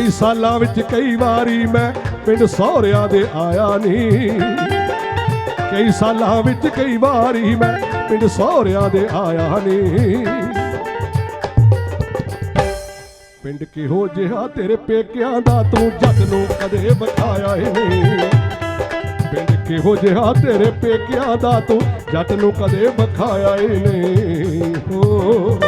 ਕਈ ਸਾਲਾਂ ਵਿੱਚ ਕਈ ਵਾਰੀ ਮੈਂ ਪਿੰਡ ਸਹੁਰਿਆਂ ਦੇ ਆਇਆ ਨਹੀਂ। ਕਈ ਸਾਲਾਂ ਵਿੱਚ ਕਈ ਵਾਰੀ ਮੈਂ ਪਿੰਡ ਸਹੁਰਿਆਂ ਦੇ ਆਇਆ ਨਹੀਂ। ਪਿੰਡ ਕਿਹੋ ਜਿਹਾ ਤੇਰੇ ਪੇਕਿਆਂ ਦਾ ਤੂੰ ਜੱਟ ਨੂੰ ਕਦੇ ਵਿਖਾਇਆ ਏ ਨਹੀਂ। ਪਿੰਡ ਕਿਹੋ ਜਿਹਾ ਤੇਰੇ ਪੇਕਿਆਂ ਦਾ ਤੂੰ ਜੱਟ ਨੂੰ ਕਦੇ ਵਿਖਾਇਆ ਏ ਨਹੀਂ। ਹੋ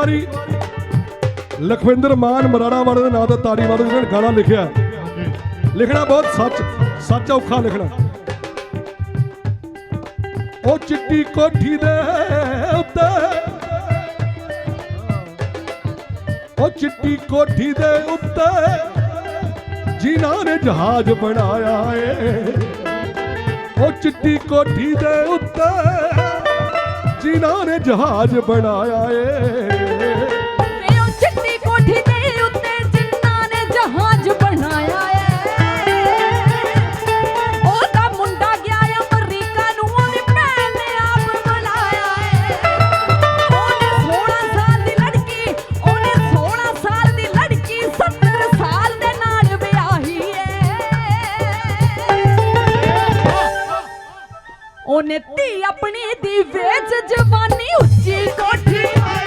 ਵਾਰੀ ਲਖਵਿੰਦਰ ਮਾਨ ਮਰਾੜਾ ਵਾਲੇ ਦੇ ਨਾਂ ਦਾ ਤਾੜੀ ਵਾਲੇ ਨੇ ਗਾਣਾ ਲਿਖਿਆ। ਲਿਖਣਾ ਬਹੁਤ ਸੱਚ ਸੱਚ ਔਖਾ ਲਿਖਣਾ। ਉਹ ਚਿੱਟੀ ਕੋਠੀ ਦੇ ਉੱਤੇ, ਉਹ ਚਿੱਟੀ ਕੋਠੀ ਦੇ ਉੱਤੇ ਜਿਨ੍ਹਾਂ ਨੇ ਜਹਾਜ਼ ਬਣਾਇਆ ਏ। ਉਹ ਚਿੱਟੀ ਕੋਠੀ ਦੇ ਉੱਤੇ ਜਿਨ੍ਹਾਂ ਨੇ ਜਹਾਜ਼ ਬਣਾਇਆ ਏ। ਉਹਨੇ ਧੀ ਆਪਣੀ ਦੀ ਵੇਚ ਜਵਾਨੀ ਉੱਚੀ ਕੋਠੀ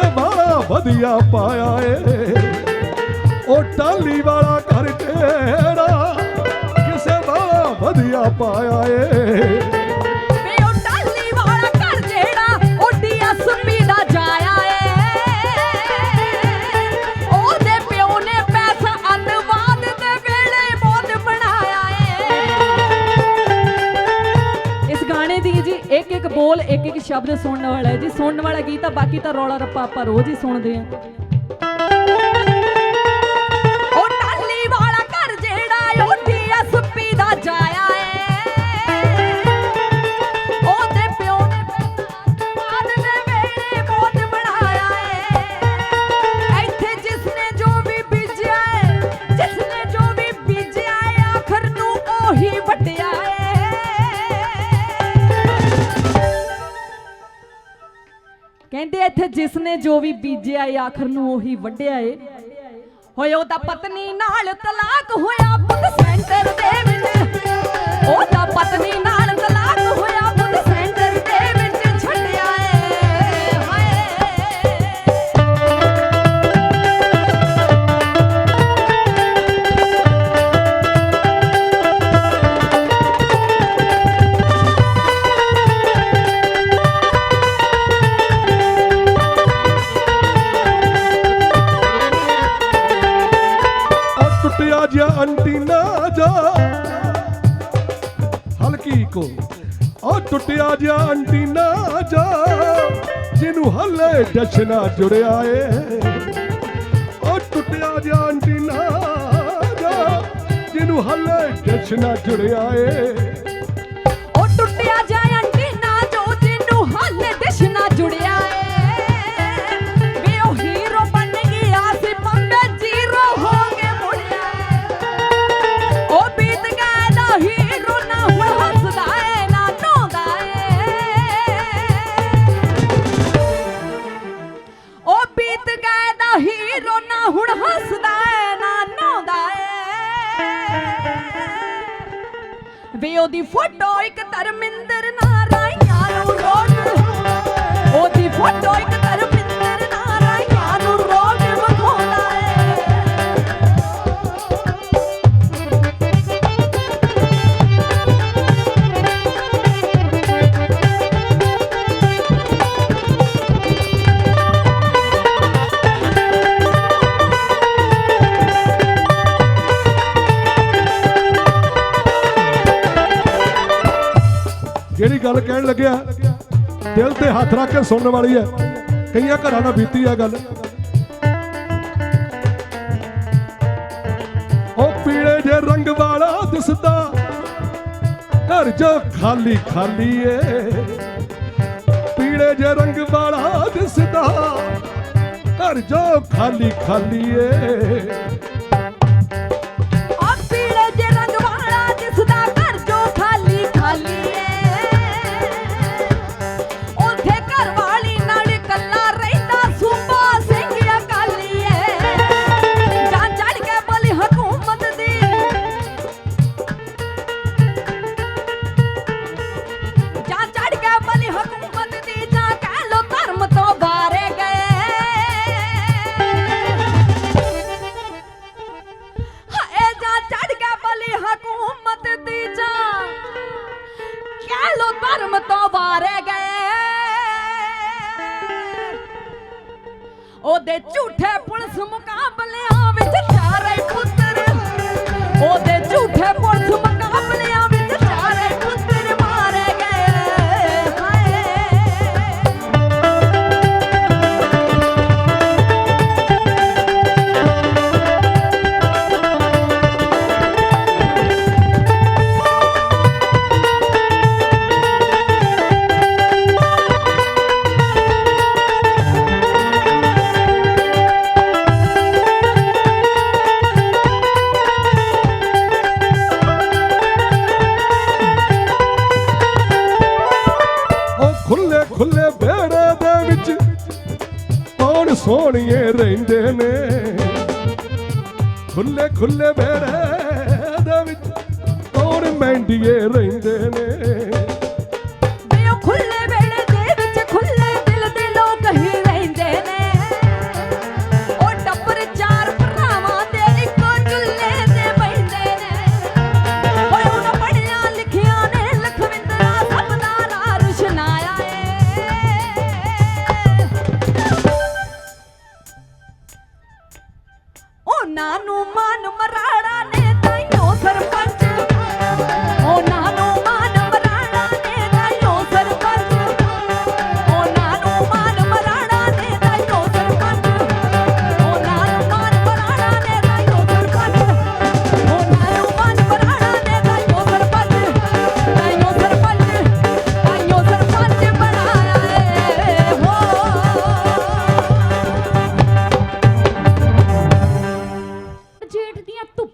ਕਿਸੇ ਵਾਲਾ ਵਧੀਆ ਪਾਇਆ ਏ। ਉਹ ਟਾਲੀ ਵਾਲਾ ਘਰ ਜਿਹੜਾ ਕਿਸੇ ਵਾਲਾ ਵਧੀਆ ਪਾਇਆ ਏ। ਸ਼ਬਦ ਸੁਣਨ ਵਾਲਾ ਹੈ। ਜੀ ਸੁਣਨ ਵਾਲਾ ਗੀਤ ਆ, ਬਾਕੀ ਤਾਂ ਰੌਲਾ ਰੱਪਾ ਆਪਾਂ ਰੋਜ਼ ਹੀ ਸੁਣਦੇ ਆ ਕਹਿੰਦੇ ਇੱਥੇ ਜਿਸਨੇ ਜੋ ਵੀ ਬੀਜਿਆ ਏ, ਆਖਰ ਨੂੰ ਉਹੀ ਵੱਢਿਆ ਏ। ਹੋਏ ਉਹਦਾ ਪਤਨੀ ਨਾਲ ਤਲਾਕ ਹੋਇਆ ਪੁੱਤ ਸੈਂਟਰ ਦੇ ਵਿੱਚ। ਉਹਦਾ ਪਤਨੀ ਨਾਲ ਟੁੱਟਿਆ ਜਿਹਾ ਅੰਟੀਨਾ ਜਾ, ਜਿਹਨੂੰ ਹੱਲੇ ਜਸ਼ਨਾ ਜੁੜਿਆ ਏ। ਉਹ ਟੁੱਟਿਆ ਜਿਹਾ ਅੰਟੀਨਾ ਜਾ, ਜਿਹਨੂੰ ਹੱਲੇ ਜਸ਼ਨਾ ਜੁੜਿਆ ਏ। ਵੇ ਉਹਦੀ ਫੋਟੋ ਇੱਕ ਧਰਮਿੰਦਰ ਨਾਰਾਇਣਾ ਨੂੰ ਰੋਜ਼ ਉਹਦੀ ਫੋਟੋ ਇੱਕ ਧਰਮ ਜਿਹੜੀ ਗੱਲ ਕਹਿਣ ਲੱਗਿਆ, ਦਿਲ ਤੇ ਹੱਥ ਰੱਖ ਕੇ ਸੁਣਨ ਵਾਲੀ ਹੈ ਕਈਆਂ ਘਰਾਂ ਨਾਲ ਬੀਤੀ ਆ ਗੱਲ। ਉਹ ਪੀਲੇ ਜੇ ਰੰਗ ਵਾਲਾ ਦਿਸਦਾ, ਘਰ ਜੋ ਖਾਲੀ ਖਾਲੀ ਏ। ਪੀਲੇ ਜੇ ਰੰਗ ਵਾਲਾ ਦਿਸਦਾ, ਘਰ ਜੋ ਖਾਲੀ ਖਾਲੀ ਏ। ਖੁੱਲੇ ਬੇੜੇ ਦੇ ਵਿੱਚ ਕੌਣ ਸੋਹਣੀਏ ਰਹਿੰਦੇ ਨੇ? ਖੁੱਲੇ ਖੁੱਲੇ ਵਿਹੜੇ ਦੇ ਵਿੱਚ ਕੌਣ ਮਹਿੰਦੀਏ ਰਹਿੰਦੇ ਨੇ?